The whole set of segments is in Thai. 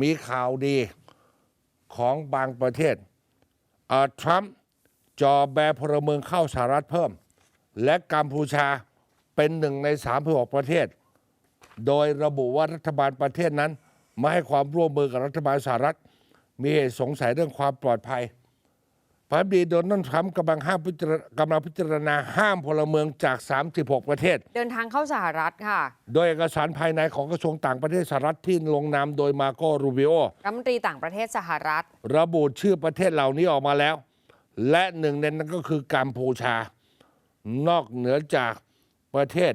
มีข่าวดีของบางประเทศทรัมป์จอแบพลเมืองเข้าสหรัฐเพิ่ม และกัมพูชาเป็นหนึ่งใน36ประเทศ โดยระบุว่ารัฐบาลประเทศนั้น ไม่ให้ความร่วมมือกับรัฐบาลสหรัฐ มีเหตุสงสัยเรื่องความปลอดภัย พระดีโดนัลด์ทรัมป์กำลังห้ามพิจารกำลังพิจารณาห้ามพลเมืองจาก 36 ประเทศ เดินทางเข้าสหรัฐค่ะ โดยเอกสารภายในของกระทรวงต่างประเทศสหรัฐที่ลงนามโดยมาโกรูบิโอรัฐมนตรีต่างประเทศสหรัฐ ระบุชื่อประเทศเหล่านี้ออกมาแล้ว และหนึ่งในนั้นก็คือกัมพูชา นอกเหนือจากประเทศ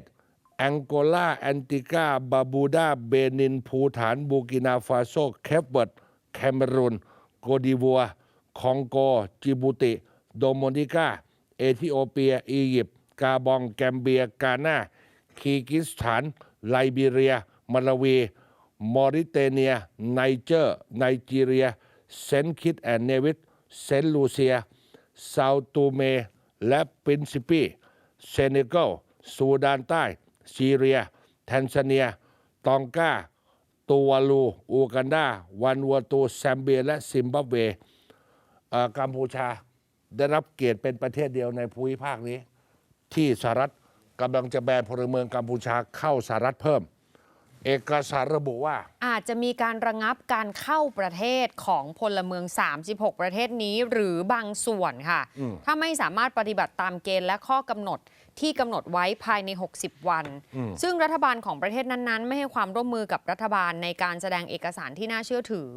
แองโกลาแอนติกาบาบูดา เบนิน ภูฐาน บูกินาฟาโซ เคปเบิร์ดแคเมรูน โกดิวัว คองโก จิบูติ โดโมนิกา เอธิโอเปีย อียิปต์ กาบอง แกมเบีย กานาคีกิสถาน ไลบีเรีย มาลาวี มอริเตเนีย ไนเจอร์ ไนจีเรีย เซนต์คิตแอนเนวิส เซนลูเซีย ซาวตูเม และปรินซิปี เซเนกัล ซูดานใต้ ซีเรีย แทนซาเนีย ตองกาตูวาลู อูกันดา วันวัวตูแซมเบีย และซิมบับเว กัมพูชาได้รับเกียรติเป็นประเทศเดียวในภูมิภาคนี้ ที่สหรัฐกำลังจะแบนพลเมืองกัมพูชาเข้าสหรัฐเพิ่ม เอกสารระบุว่า อาจจะมีการระงับการเข้าประเทศของพลเมือง 36 ประเทศนี้หรือบางส่วนค่ะ ถ้าไม่สามารถปฏิบัติตามเกณฑ์และข้อกำหนดที่กำหนดไว้ภายใน 60 วัน ซึ่งรัฐบาลของประเทศนั้นๆ ไม่ให้ความร่วมมือกับรัฐบาลในการแสดงเอกสารที่น่าเชื่อถือ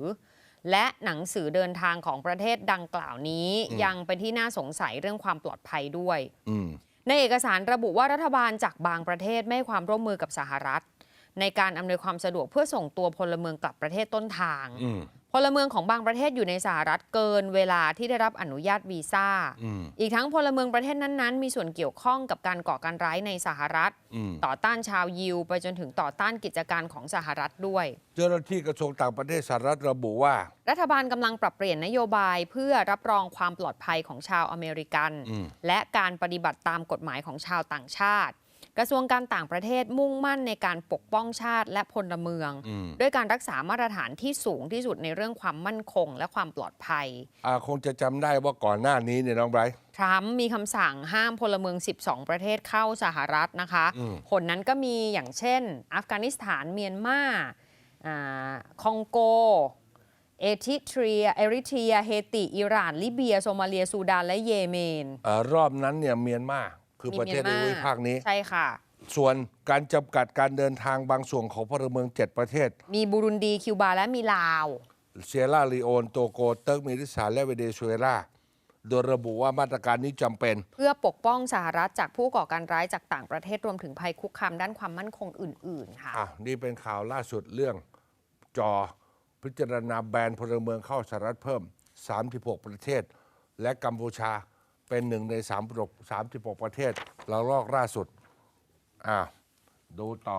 และหนังสือเดินทางของประเทศดังกล่าวนี้ยังเป็นที่น่าสงสัยเรื่องความปลอดภัยด้วยอืมในเอกสารระบุว่ารัฐบาลจากบางประเทศไม่ให้ความร่วมมือกับสหรัฐ ในการอำนวยความสะดวกเพื่อส่งตัวพลเมืองกลับประเทศต้นทางอืม พลเมืองของบางประเทศอยู่ในสหรัฐเกินเวลาที่ได้รับอนุญาตวีซ่าอืมอีกทั้งพลเมืองประเทศนั้นๆ มีส่วนเกี่ยวข้องกับการก่อการร้ายในสหรัฐอืมต่อต้านชาวยิว ไปจนถึงต่อต้านกิจการของสหรัฐด้วย เจ้าหน้าที่กระทรวงต่างประเทศสหรัฐระบุว่า รัฐบาลกำลังปรับเปลี่ยนนโยบายเพื่อรับรองความปลอดภัยของชาวอเมริกันอืมและการปฏิบัติตามกฎหมายของชาวต่างชาติ กระทรวงการต่างประเทศมุ่งมั่นในการปกป้องชาติและพลเมืองอืมด้วยการรักษามาตรฐานที่สูงที่สุดในเรื่องความมั่นคง และความปลอดภัยอ่าคงจะจำได้ว่าก่อนหน้านี้เนี่ยน้องไบรท์ทรัมป์มีคำสั่งห้ามพลเมือง 12 ประเทศเข้าสหรัฐนะคะอืมผลนั้นก็มีอย่างเช่น อัฟกานิสถานเมียนมาอ่าคองโก เอธิเรียเอริเทรีย เฮติ อิหร่าน ลิเบีย โซมาเลีย ซูดาน และเยเมนเอ่อรอบนั้นเนี่ยเมียนมา คือประเทศในภูมิภาคนี้ ใช่ค่ะ ส่วนการจำกัดการเดินทางบางส่วนของพลเมือง 7 ประเทศ มีบูรุนดีคิวบาและมีลาว เซียร่าลีโอนโตโกเติร์กเมนิสถานและเวเนซุเอลาโดยระบุว่ามาตรการนี้จำเป็น เพื่อปกป้องสหรัฐจากผู้ก่อการร้ายจากต่างประเทศรวมถึงภัยคุกคามด้านความมั่นคงอื่น ๆ ค่ะอะนี่เป็นข่าวล่าสุดเรื่องจอพิจารณาแบนพลเมืองเข้าสหรัฐเพิ่ม 36 ประเทศ และกัมพูชา เป็นหนึ่งในสามสิบหกประเทศ เราลอกล่าสุดอ่าดูต่อ